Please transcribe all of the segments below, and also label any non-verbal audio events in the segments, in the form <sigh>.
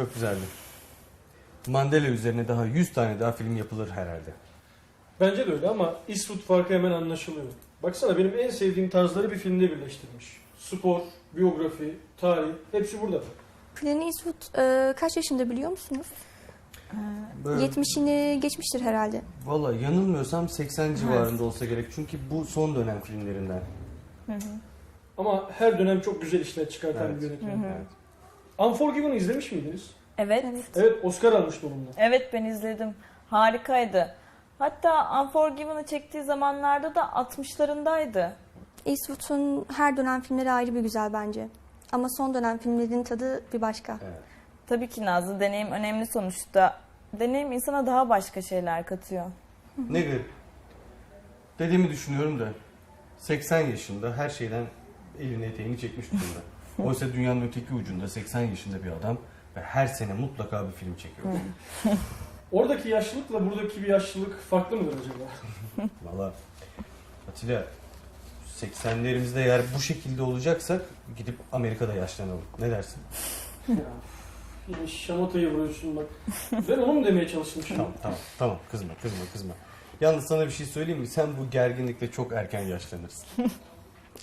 Çok güzeldi. Mandela üzerine daha 100 tane daha film yapılır herhalde. Bence de öyle ama Eastwood farkı hemen anlaşılıyor. Baksana benim en sevdiğim tarzları bir filmde birleştirmiş. Spor, biyografi, tarih hepsi burada. Clint Eastwood e, kaç yaşında biliyor musunuz? Böyle, 70'ini geçmiştir herhalde. Valla yanılmıyorsam 80 civarında olsa gerek. Çünkü bu son dönem filmlerinden. Ama her dönem çok güzel işler çıkartan Evet. bir yönetmen. Evet. Unforgiven'ı izlemiş miydiniz? Evet. Evet. Oscar almıştı onunla. Evet ben izledim. Harikaydı. Hatta Unforgiven'ı çektiği zamanlarda da 60'larındaydı. Eastwood'un her dönem filmleri ayrı bir güzel bence. Ama son dönem filmlerinin tadı bir başka. Evet. Tabii ki Nazlı deneyim önemli sonuçta. Deneyim insana daha başka şeyler katıyor. Ne garip. Dediğimi düşünüyorum da 80 yaşında her şeyden elini eteğini çekmiş durumda. <laughs> Oysa dünyanın öteki ucunda 80 yaşında bir adam ve her sene mutlaka bir film çekiyor. <laughs> Oradaki yaşlılıkla buradaki bir yaşlılık farklı mıdır acaba? <laughs> Valla Atilla 80'lerimizde eğer bu şekilde olacaksak gidip Amerika'da yaşlanalım. Ne dersin? <laughs> ya, yine şamatayı vuruyorsun bak. Ben onu mu demeye çalıştım şimdi? Tamam tamam tamam kızma kızma kızma. Yalnız sana bir şey söyleyeyim mi? Sen bu gerginlikle çok erken yaşlanırsın.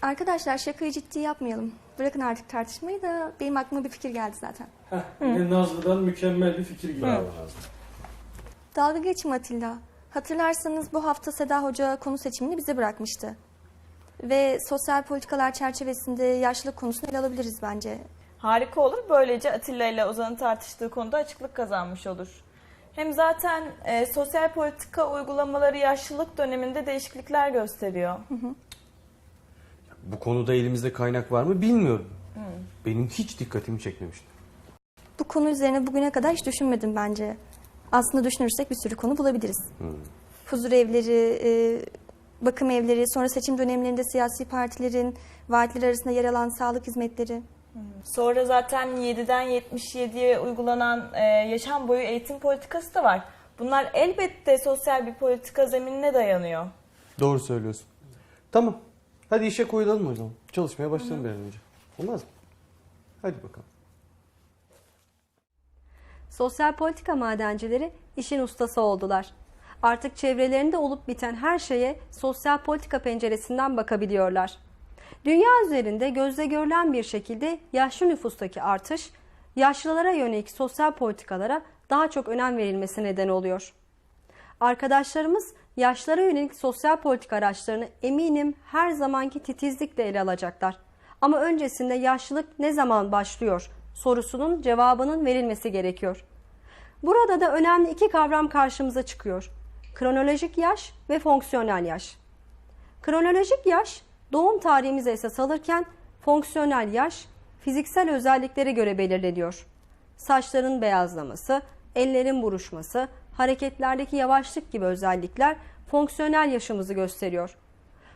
Arkadaşlar şakayı ciddi yapmayalım. Bırakın artık tartışmayı da benim aklıma bir fikir geldi zaten. Heh, yine Nazlı'dan mükemmel bir fikir gibi. Bravo Nazlı. Dalga geçme Atilla. Hatırlarsanız bu hafta Seda Hoca konu seçimini bize bırakmıştı. Ve sosyal politikalar çerçevesinde yaşlılık konusunu ele alabiliriz bence. Harika olur. Böylece Atilla ile Ozan'ın tartıştığı konuda açıklık kazanmış olur. Hem zaten e, sosyal politika uygulamaları yaşlılık döneminde değişiklikler gösteriyor. Bu konuda elimizde kaynak var mı bilmiyorum. Benim hiç dikkatimi çekmemişti. Bu konu üzerine bugüne kadar hiç düşünmedim bence. Aslında düşünürsek bir sürü konu bulabiliriz. Huzur evleri, e, bakım evleri, sonra seçim dönemlerinde siyasi partilerin vaatleri arasında yer alan sağlık hizmetleri. Sonra zaten 7'den 77'ye uygulanan e, yaşam boyu eğitim politikası da var. Bunlar elbette sosyal bir politika zeminine dayanıyor. Doğru söylüyorsun. Tamam. Hadi işe koyulalım o zaman. Çalışmaya başlayalım bir an önce. Olmaz mı? Hadi bakalım. Sosyal politika madencileri işin ustası oldular. Artık çevrelerinde olup biten her şeye sosyal politika penceresinden bakabiliyorlar. Dünya üzerinde gözle görülen bir şekilde yaşlı nüfustaki artış, yaşlılara yönelik sosyal politikalara daha çok önem verilmesi neden oluyor. Arkadaşlarımız yaşlara yönelik sosyal politika araçlarını eminim her zamanki titizlikle ele alacaklar. Ama öncesinde yaşlılık ne zaman başlıyor sorusunun cevabının verilmesi gerekiyor. Burada da önemli iki kavram karşımıza çıkıyor. Kronolojik yaş ve fonksiyonel yaş. Kronolojik yaş doğum tarihimize esas alırken fonksiyonel yaş fiziksel özelliklere göre belirleniyor. Saçların beyazlaması, ellerin buruşması, hareketlerdeki yavaşlık gibi özellikler fonksiyonel yaşımızı gösteriyor.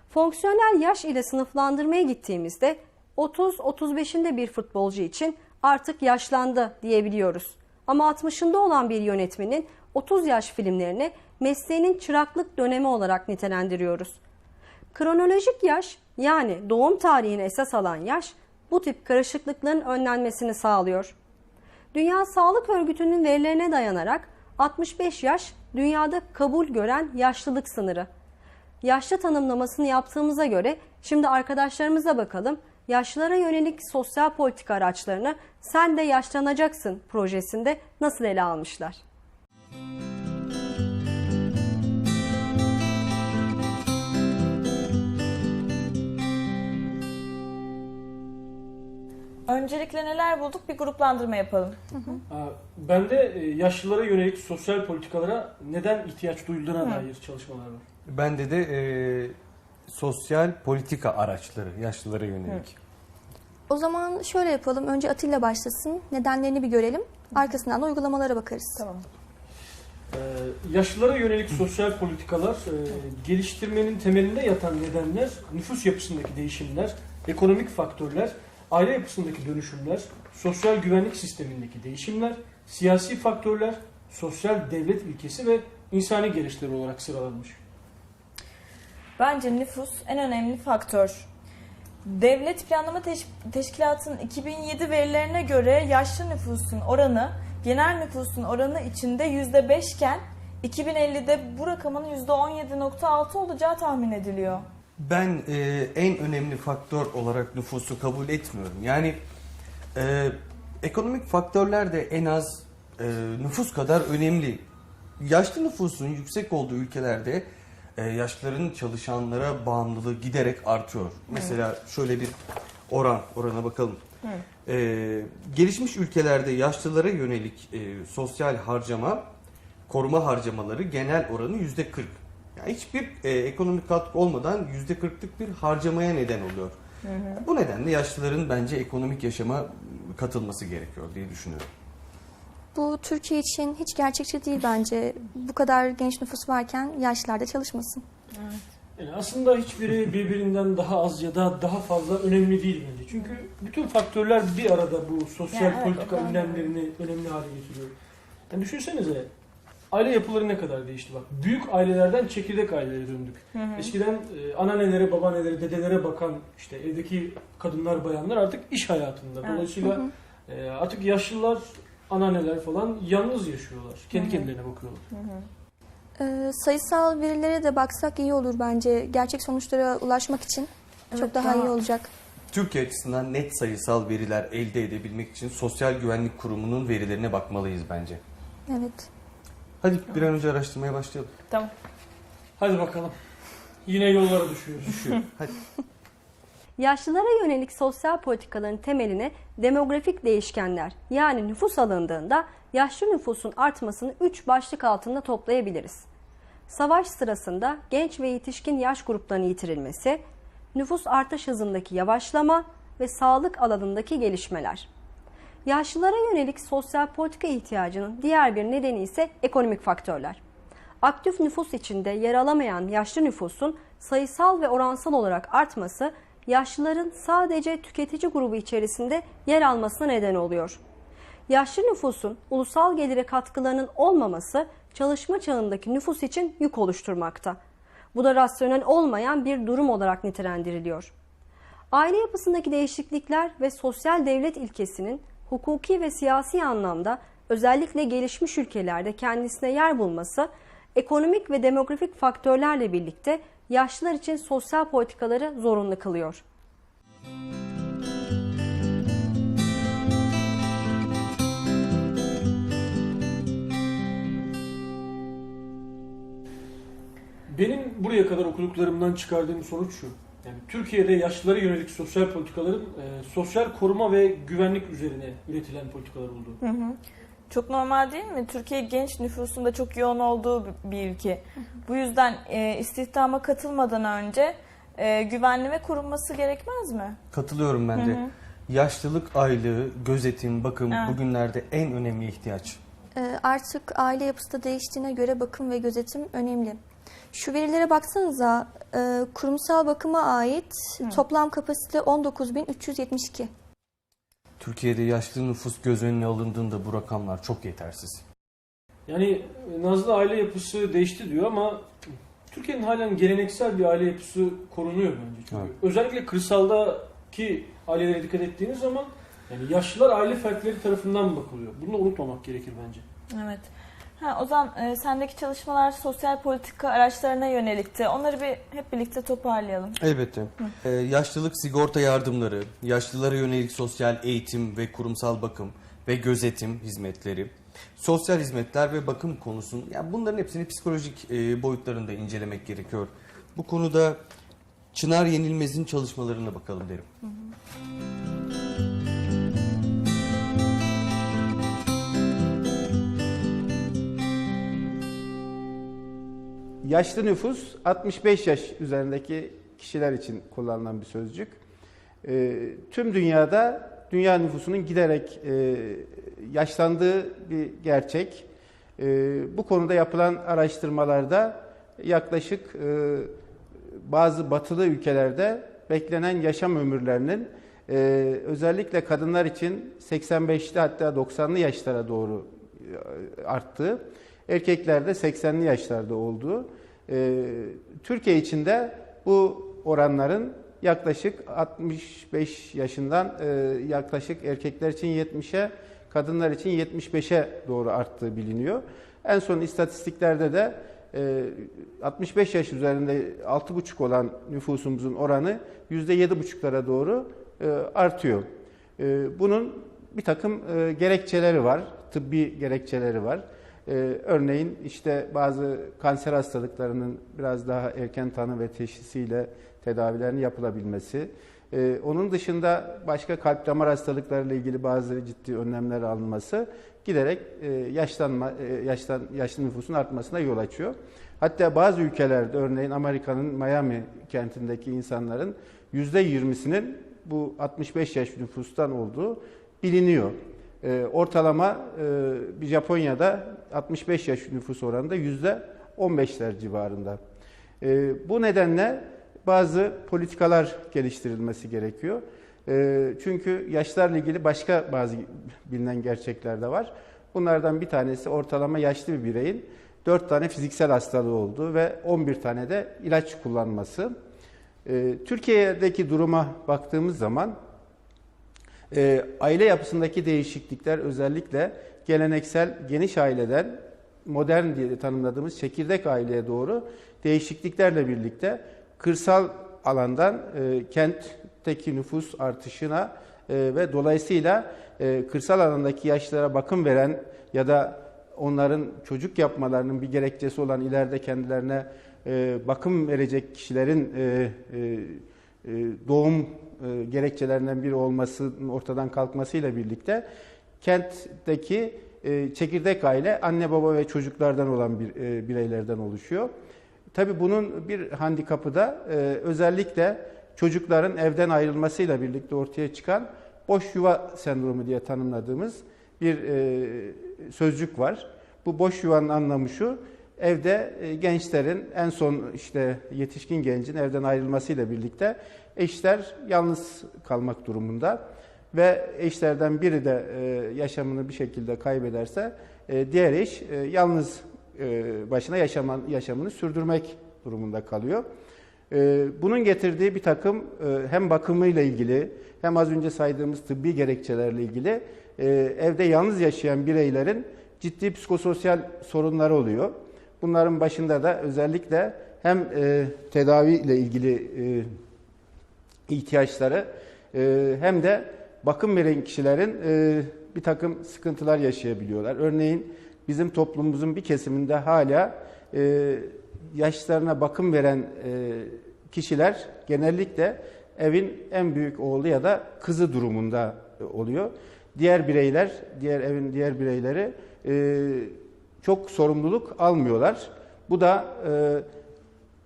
Fonksiyonel yaş ile sınıflandırmaya gittiğimizde 30-35'inde bir futbolcu için artık yaşlandı diyebiliyoruz. Ama 60'ında olan bir yönetmenin 30 yaş filmlerini mesleğinin çıraklık dönemi olarak nitelendiriyoruz. Kronolojik yaş yani doğum tarihini esas alan yaş bu tip karışıklıkların önlenmesini sağlıyor. Dünya Sağlık Örgütü'nün verilerine dayanarak 65 yaş dünyada kabul gören yaşlılık sınırı. Yaşlı tanımlamasını yaptığımıza göre şimdi arkadaşlarımıza bakalım. Yaşlılara yönelik sosyal politika araçlarını Sen de Yaşlanacaksın projesinde nasıl ele almışlar? Öncelikle neler bulduk bir gruplandırma yapalım. Aa, Ben de e, yaşlılara yönelik sosyal politikalara neden ihtiyaç duyulduğuna dair çalışmalar var. Bende de e, sosyal politika araçları yaşlılara yönelik. O zaman şöyle yapalım. Önce Atilla başlasın. Nedenlerini bir görelim. Arkasından da uygulamalara bakarız. Tamam. Ee, yaşlılara yönelik sosyal politikalar e, geliştirmenin temelinde yatan nedenler nüfus yapısındaki değişimler, ekonomik faktörler, aile yapısındaki dönüşümler, sosyal güvenlik sistemindeki değişimler, siyasi faktörler, sosyal devlet ilkesi ve insani gelişleri olarak sıralanmış. Bence nüfus en önemli faktör. Devlet Planlama Teş- Teşkilatı'nın 2007 verilerine göre yaşlı nüfusun oranı genel nüfusun oranı içinde %5 iken 2050'de bu rakamın %17.6 olacağı tahmin ediliyor. Ben e, en önemli faktör olarak nüfusu kabul etmiyorum. Yani e, ekonomik faktörler de en az e, nüfus kadar önemli. Yaşlı nüfusun yüksek olduğu ülkelerde e, yaşlıların çalışanlara bağımlılığı giderek artıyor. Mesela şöyle bir oran, orana bakalım. E, gelişmiş ülkelerde yaşlılara yönelik e, sosyal harcama, koruma harcamaları genel oranı yüzde 40. Yani hiçbir e, ekonomik katkı olmadan yüzde 40'lık bir harcamaya neden oluyor. Bu nedenle yaşlıların bence ekonomik yaşama katılması gerekiyor diye düşünüyorum. Bu Türkiye için hiç gerçekçi değil bence. Bu kadar genç nüfus varken yaşlılar da çalışmasın. Yani aslında hiçbiri birbirinden daha az ya da daha fazla önemli değil bence. Çünkü bütün faktörler bir arada bu sosyal Yani evet, politika o konuda. önlemlerini önemli hale getiriyor. Yani düşünsenize aile yapıları ne kadar değişti bak. Büyük ailelerden çekirdek ailelere döndük. Eskiden e, anneannelere, babaannelere, dedelere bakan işte evdeki kadınlar, bayanlar artık iş hayatında. Dolayısıyla e, artık yaşlılar, anneanneler falan yalnız yaşıyorlar. Kendi kendilerine bakıyorlar. Ee, sayısal verilere de baksak iyi olur bence. Gerçek sonuçlara ulaşmak için çok Evet, daha, daha- iyi olacak. Türkiye açısından net sayısal veriler elde edebilmek için Sosyal Güvenlik Kurumu'nun verilerine bakmalıyız bence. Evet. Hadi bir an önce araştırmaya başlayalım. Tamam. Hadi bakalım. Yine yollara düşüyoruz. Düşüyor. <laughs> Hadi. Yaşlılara yönelik sosyal politikaların temeline demografik değişkenler yani nüfus alındığında yaşlı nüfusun artmasını 3 başlık altında toplayabiliriz. Savaş sırasında genç ve yetişkin yaş gruplarının yitirilmesi, nüfus artış hızındaki yavaşlama ve sağlık alanındaki gelişmeler. Yaşlılara yönelik sosyal politika ihtiyacının diğer bir nedeni ise ekonomik faktörler. Aktif nüfus içinde yer alamayan yaşlı nüfusun sayısal ve oransal olarak artması yaşlıların sadece tüketici grubu içerisinde yer almasına neden oluyor. Yaşlı nüfusun ulusal gelire katkılarının olmaması çalışma çağındaki nüfus için yük oluşturmakta. Bu da rasyonel olmayan bir durum olarak nitelendiriliyor. Aile yapısındaki değişiklikler ve sosyal devlet ilkesinin hukuki ve siyasi anlamda özellikle gelişmiş ülkelerde kendisine yer bulması, ekonomik ve demografik faktörlerle birlikte yaşlılar için sosyal politikaları zorunlu kılıyor. Benim buraya kadar okuduklarımdan çıkardığım sonuç şu. Yani Türkiye'de yaşlılara yönelik sosyal politikaların e, sosyal koruma ve güvenlik üzerine üretilen politikalar olduğu. Hı hı. Çok normal değil mi? Türkiye genç nüfusunda çok yoğun olduğu bir ülke. Bu yüzden e, istihdama katılmadan önce e, güvenli ve korunması gerekmez mi? Katılıyorum ben de. Hı hı. Yaşlılık aylığı, gözetim, bakım Evet. bugünlerde en önemli ihtiyaç. Ee, artık aile yapısı da değiştiğine göre bakım ve gözetim önemli. Şu verilere baksanıza e, kurumsal bakıma ait toplam kapasite 19.372. Türkiye'de yaşlı nüfus göz önüne alındığında bu rakamlar çok yetersiz. Yani e, Nazlı aile yapısı değişti diyor ama Türkiye'nin halen geleneksel bir aile yapısı korunuyor bence. Çünkü Evet. özellikle kırsaldaki ailelere dikkat ettiğiniz zaman yani yaşlılar aile fertleri tarafından bakılıyor. Bunu da unutmamak gerekir bence. Evet. Ha, o zaman e, sendeki çalışmalar sosyal politika araçlarına yönelikti. Onları bir hep birlikte toparlayalım. Elbette. Ee, yaşlılık sigorta yardımları, yaşlılara yönelik sosyal eğitim ve kurumsal bakım ve gözetim hizmetleri, sosyal hizmetler ve bakım konusun, yani bunların hepsini psikolojik e, boyutlarında incelemek gerekiyor. Bu konuda Çınar Yenilmez'in çalışmalarına bakalım derim. Yaşlı nüfus 65 yaş üzerindeki kişiler için kullanılan bir sözcük. Ee, tüm dünyada dünya nüfusunun giderek e, yaşlandığı bir gerçek. Ee, bu konuda yapılan araştırmalarda yaklaşık e, bazı batılı ülkelerde beklenen yaşam ömürlerinin e, özellikle kadınlar için 85'li hatta 90'lı yaşlara doğru e, arttığı, erkeklerde 80'li yaşlarda olduğu, e, Türkiye için de bu oranların yaklaşık 65 yaşından e, yaklaşık erkekler için 70'e, kadınlar için 75'e doğru arttığı biliniyor. En son istatistiklerde de e, 65 yaş üzerinde 6,5 olan nüfusumuzun oranı %7,5'lara doğru e, artıyor. E, Bunun bir takım e, gerekçeleri var, tıbbi gerekçeleri var. E, Örneğin işte bazı kanser hastalıklarının biraz daha erken tanı ve teşhisiyle tedavilerin yapılabilmesi. E, Onun dışında başka kalp damar hastalıklarıyla ilgili bazı ciddi önlemler alınması giderek e, yaşlanma, e, yaşlan, yaşlı nüfusun artmasına yol açıyor. Hatta bazı ülkelerde örneğin Amerika'nın Miami kentindeki insanların %20'sinin bu 65 yaş nüfustan olduğu biliniyor. E, ortalama e, Japonya'da 65 yaş nüfus oranında %15'ler civarında. E, bu nedenle bazı politikalar geliştirilmesi gerekiyor. E, çünkü yaşlarla ilgili başka bazı bilinen gerçekler de var. Bunlardan bir tanesi ortalama yaşlı bir bireyin 4 tane fiziksel hastalığı olduğu ve 11 tane de ilaç kullanması. Türkiye'deki duruma baktığımız zaman e, aile yapısındaki değişiklikler özellikle geleneksel geniş aileden modern diye tanımladığımız çekirdek aileye doğru değişikliklerle birlikte kırsal alandan e, kentteki nüfus artışına e, ve dolayısıyla e, kırsal alandaki yaşlılara bakım veren ya da onların çocuk yapmalarının bir gerekçesi olan ileride kendilerine e, bakım verecek kişilerin e, e, doğum e, gerekçelerinden biri olmasının ortadan kalkmasıyla birlikte kentteki e, çekirdek aile anne baba ve çocuklardan olan bir e, bireylerden oluşuyor. Tabii bunun bir handikapı da e, özellikle çocukların evden ayrılmasıyla birlikte ortaya çıkan boş yuva sendromu diye tanımladığımız bir e, sözcük var. Bu boş yuvanın anlamı şu, evde e, gençlerin en son işte yetişkin gencin evden ayrılmasıyla birlikte eşler yalnız kalmak durumunda ve eşlerden biri de e, yaşamını bir şekilde kaybederse e, diğer eş yalnız başına yaşaman, yaşamını sürdürmek durumunda kalıyor. Bunun getirdiği bir takım hem bakımıyla ilgili hem az önce saydığımız tıbbi gerekçelerle ilgili evde yalnız yaşayan bireylerin ciddi psikososyal sorunları oluyor. Bunların başında da özellikle hem e, tedavi ile ilgili e, ihtiyaçları e, hem de bakım veren kişilerin e, bir takım sıkıntılar yaşayabiliyorlar. Örneğin bizim toplumumuzun bir kesiminde hala e, yaşlarına bakım veren e, kişiler genellikle evin en büyük oğlu ya da kızı durumunda e, oluyor. Diğer bireyler, diğer evin diğer bireyleri e, çok sorumluluk almıyorlar. Bu da e,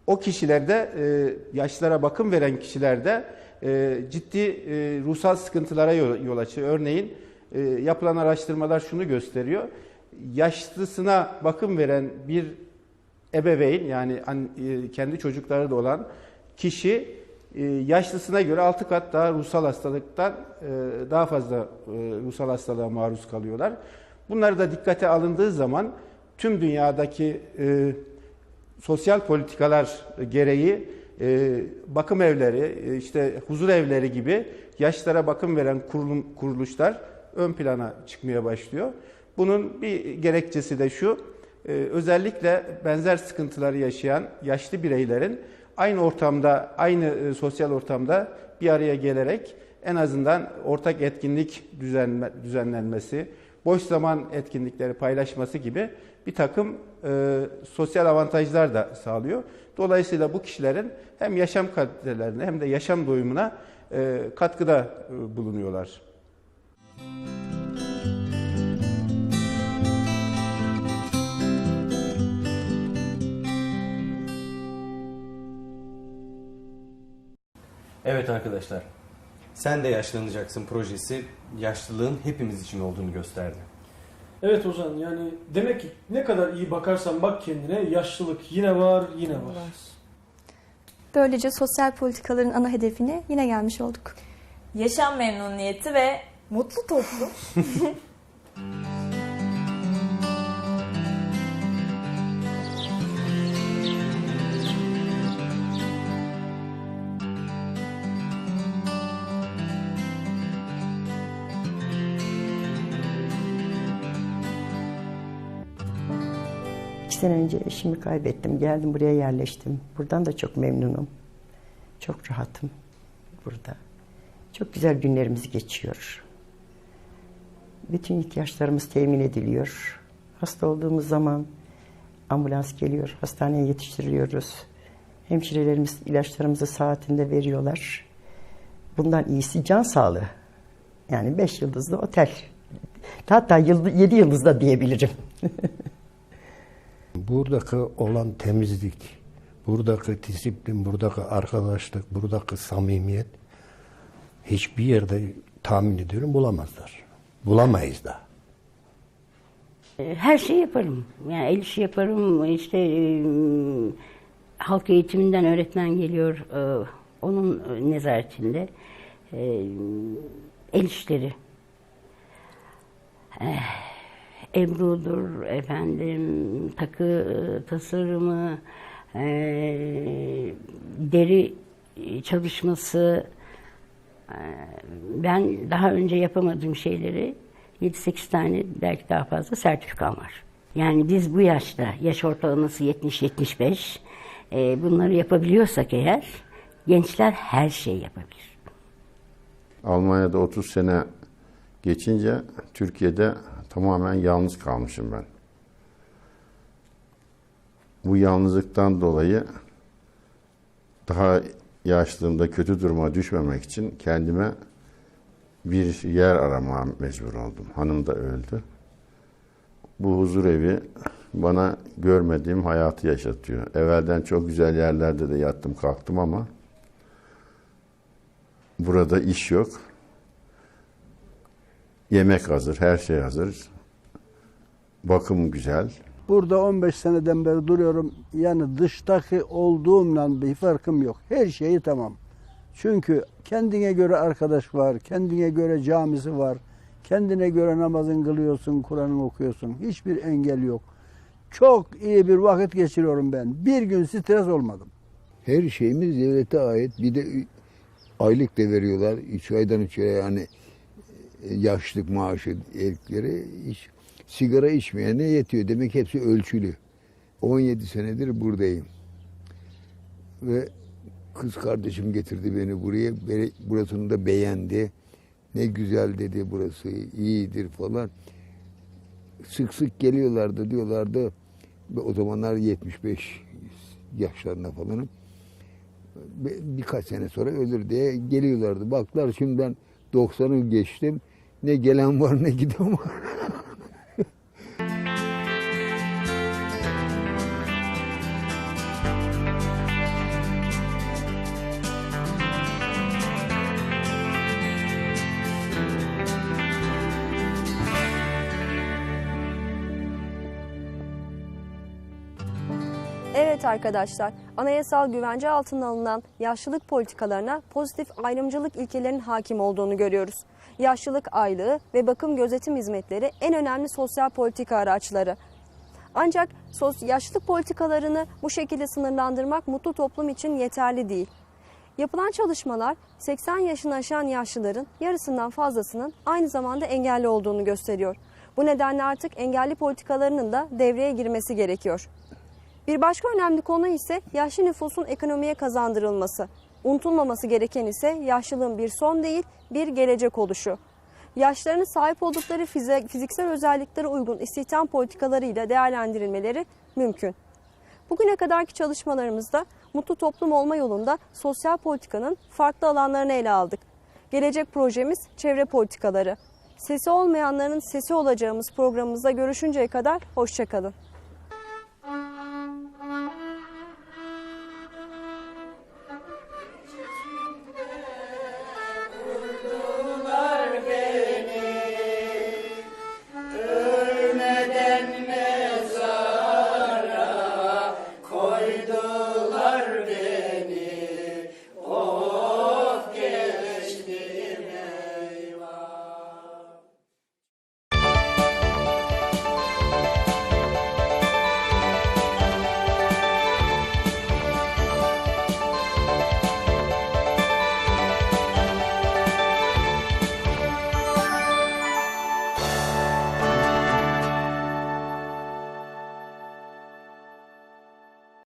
o kişilerde e, yaşlara bakım veren kişilerde e, ciddi e, ruhsal sıkıntılara yol, yol açıyor. Örneğin e, yapılan araştırmalar şunu gösteriyor. Yaşlısına bakım veren bir ebeveyn yani an- e, kendi çocukları da olan kişi e, yaşlısına göre 6 kat daha ruhsal hastalıktan e, daha fazla ruhsal hastalığa maruz kalıyorlar. Bunları da dikkate alındığı zaman tüm dünyadaki e, sosyal politikalar gereği e, bakım evleri, e, işte huzur evleri gibi yaşlara bakım veren kurulum, kuruluşlar ön plana çıkmaya başlıyor. Bunun bir gerekçesi de şu, e, özellikle benzer sıkıntıları yaşayan yaşlı bireylerin aynı ortamda, aynı e, sosyal ortamda bir araya gelerek en azından ortak etkinlik düzenle, düzenlenmesi, boş zaman etkinlikleri paylaşması gibi bir takım e, sosyal avantajlar da sağlıyor. Dolayısıyla bu kişilerin hem yaşam kalitelerine hem de yaşam doyumuna e, katkıda e, bulunuyorlar. Evet arkadaşlar. Sen de yaşlanacaksın projesi yaşlılığın hepimiz için olduğunu gösterdi. Evet Ozan yani demek ki ne kadar iyi bakarsan bak kendine yaşlılık yine var yine var. Böylece sosyal politikaların ana hedefine yine gelmiş olduk. Yaşam memnuniyeti ve mutlu toplum. <laughs> İki sene önce eşimi kaybettim. Geldim buraya yerleştim. Buradan da çok memnunum. Çok rahatım burada. Çok güzel günlerimiz geçiyor. Bütün ihtiyaçlarımız temin ediliyor. Hasta olduğumuz zaman ambulans geliyor. Hastaneye yetiştiriliyoruz. Hemşirelerimiz ilaçlarımızı saatinde veriyorlar. Bundan iyisi can sağlığı. Yani beş yıldızlı otel. Hatta yedi yıldızda diyebilirim. <laughs> Buradaki olan temizlik, buradaki disiplin, buradaki arkadaşlık, buradaki samimiyet hiçbir yerde tahmin ediyorum bulamazlar. Bulamayız da. Her şey yaparım. Yani el işi yaparım. İşte e, halk eğitiminden öğretmen geliyor. e, onun nezaretinde. E, el işleri. Eh, Ebru'dur efendim, takı tasarımı, e, deri çalışması, e, ben daha önce yapamadığım şeyleri 7-8 tane belki daha fazla sertifikam var. Yani biz bu yaşta, yaş ortalaması 70-75, e, bunları yapabiliyorsak eğer, gençler her şeyi yapabilir. Almanya'da 30 sene geçince Türkiye'de tamamen yalnız kalmışım ben. Bu yalnızlıktan dolayı daha yaşlığımda kötü duruma düşmemek için kendime bir yer aramaya mecbur oldum. Hanım da öldü. Bu huzur evi bana görmediğim hayatı yaşatıyor. Evvelden çok güzel yerlerde de yattım kalktım ama burada iş yok. Yemek hazır, her şey hazır. Bakım güzel. Burada 15 seneden beri duruyorum. Yani dıştaki olduğumla bir farkım yok. Her şeyi tamam. Çünkü kendine göre arkadaş var, kendine göre camisi var, kendine göre namazın kılıyorsun, Kur'an'ı okuyorsun. Hiçbir engel yok. Çok iyi bir vakit geçiriyorum ben. Bir gün stres olmadım. Her şeyimiz devlete ait. Bir de aylık da veriyorlar. Üç aydan üç aya yani yaşlık maaşı erkeklere iş, sigara içmeyene yetiyor. Demek hepsi ölçülü. 17 senedir buradayım. Ve kız kardeşim getirdi beni buraya. Burasını da beğendi. Ne güzel dedi burası, iyidir falan. Sık sık geliyorlardı diyorlardı. O zamanlar 75 yaşlarında falanım. Bir- Birkaç sene sonra ölür diye geliyorlardı. Baklar şimdi ben 90'ı geçtim. Ne gelen var ne giden var. Evet arkadaşlar, anayasal güvence altına alınan yaşlılık politikalarına pozitif ayrımcılık ilkelerinin hakim olduğunu görüyoruz. Yaşlılık aylığı ve bakım gözetim hizmetleri en önemli sosyal politika araçları. Ancak yaşlılık politikalarını bu şekilde sınırlandırmak mutlu toplum için yeterli değil. Yapılan çalışmalar 80 yaşını aşan yaşlıların yarısından fazlasının aynı zamanda engelli olduğunu gösteriyor. Bu nedenle artık engelli politikalarının da devreye girmesi gerekiyor. Bir başka önemli konu ise yaşlı nüfusun ekonomiye kazandırılması. Unutulmaması gereken ise yaşlılığın bir son değil, bir gelecek oluşu. Yaşlarının sahip oldukları fiziksel özelliklere uygun istihdam politikalarıyla değerlendirilmeleri mümkün. Bugüne kadarki çalışmalarımızda mutlu toplum olma yolunda sosyal politikanın farklı alanlarını ele aldık. Gelecek projemiz çevre politikaları. Sesi olmayanların sesi olacağımız programımızda görüşünceye kadar hoşçakalın.